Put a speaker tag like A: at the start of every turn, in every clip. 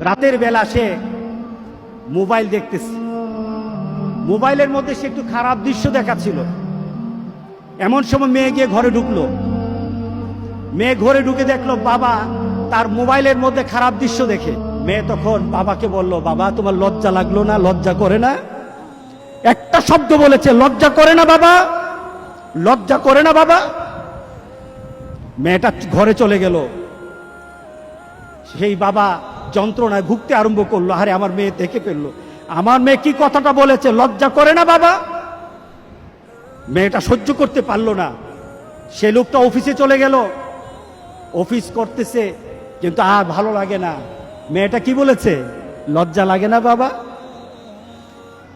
A: রাতের বেলা সে মোবাইল দেখতেছে। মোবাইলের মধ্যে সে একটু খারাপ দৃশ্য দেখাচ্ছিল। এমন সময় মেয়ে গিয়ে ঘরে ঢুকলো। মেয়ে ঘরে ঢুকে দেখল বাবা তার মোবাইলের মধ্যে খারাপ দৃশ্য দেখে। মেয়ে তখন বাবাকে বলল, বাবা, তোমার লজ্জা লাগল না? লজ্জা করে না? একটা শব্দ বলেছে, লজ্জা করে না বাবা? লজ্জা করে না বাবা? মেয়েটা ঘরে চলে গেল। সেই বাবা যন্ত্রণায় ভুগতে আরম্ভ করল। আরে আমার মেয়ে দেখে ফেলল। আমার মেয়ে কি কথাটা বলেছে? লজ্জা করে না বাবা? মেয়েটা সহ্য করতে পারল না। সে লোকটা অফিসে চলে গেল। অফিস করতেছে, কিন্তু আর ভালো লাগে না। মেয়েটা কি বলেছে? লজ্জা লাগে না বাবা?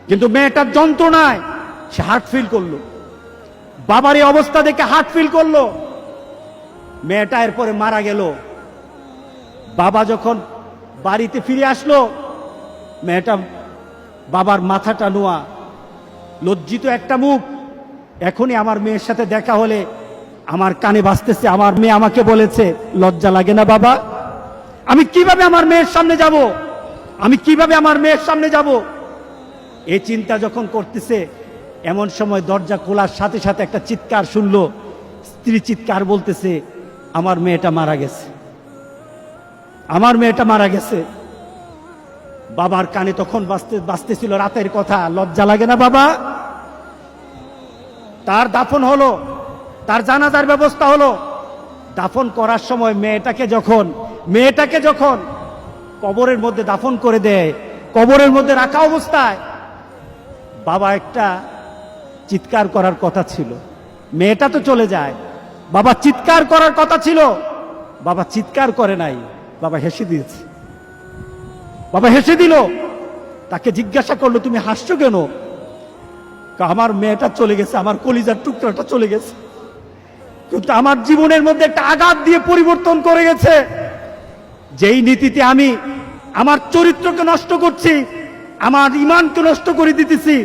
A: কিন্তু মেয়েটার যন্ত্রণায় সে হার্ট ফিল করল। বাবার এই অবস্থা দেখে হার্ট ফিল করল। মেয়েটা এরপরে মারা গেল। বাবা যখন বাড়িতে ফিরে আসলো। মেয়েটা বাবার মাথাটা নোয়া। লজ্জিত একটা মুখ। এখনই আমার মেয়ের সাথে দেখা হলে আমার কানে বাজতেছে, আমার মেয়ে আমাকে বলেছে, লজ্জা লাগে না বাবা। আমি কীভাবে আমার মেয়ের সামনে যাব? আমি কীভাবে আমার মেয়ের সামনে যাব? এই চিন্তা যখন করতেছে, এমন সময় দরজা খোলার সাথে সাথে একটা চিৎকার শুনলো। স্ত্রী চিৎকার বলতেছে, আমার মেয়েটা মারা গেছে। আমার মেয়েটা মারা গেছে। বাবার কানে তখন বাঁচতে বাঁচতেছিল রাতের কথা। লজ্জা লাগে না বাবা? তার দাফন হলো, তার জানাজার ব্যবস্থা হলো। দাফন করার সময় মেয়েটাকে যখন মেয়েটাকে যখন কবরের মধ্যে দাফন করে দেয়, কবরের মধ্যে রাখা অবস্থায়, বাবা একটা চিৎকার করার কথা ছিল। মেয়েটা তো চলে যায়। বাবা চিৎকার করার কথা ছিল। বাবা চিৎকার করে নাই। বাবা হেসে দিয়েছে। বাবা হেসে দিল। তাকে জিজ্ঞাসা করল, তুমি হাসছো কেন? আমার মেয়েটা চলে গেছে, আমার কলিজার টুকরাটা চলে গেছে। কিন্তু আমার জীবনের মধ্যে একটা আঘাত দিয়ে পরিবর্তন করে গেছে। যেই নীতিতে আমি আমার চরিত্রকে নষ্ট করছি, আমার ইমানকে নষ্ট করে দিতেছি,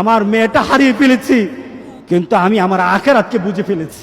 A: আমার মেয়েটা হারিয়ে ফেলেছি, কিন্তু আমি আমার আখেরাতকে বুঝে ফেলেছি।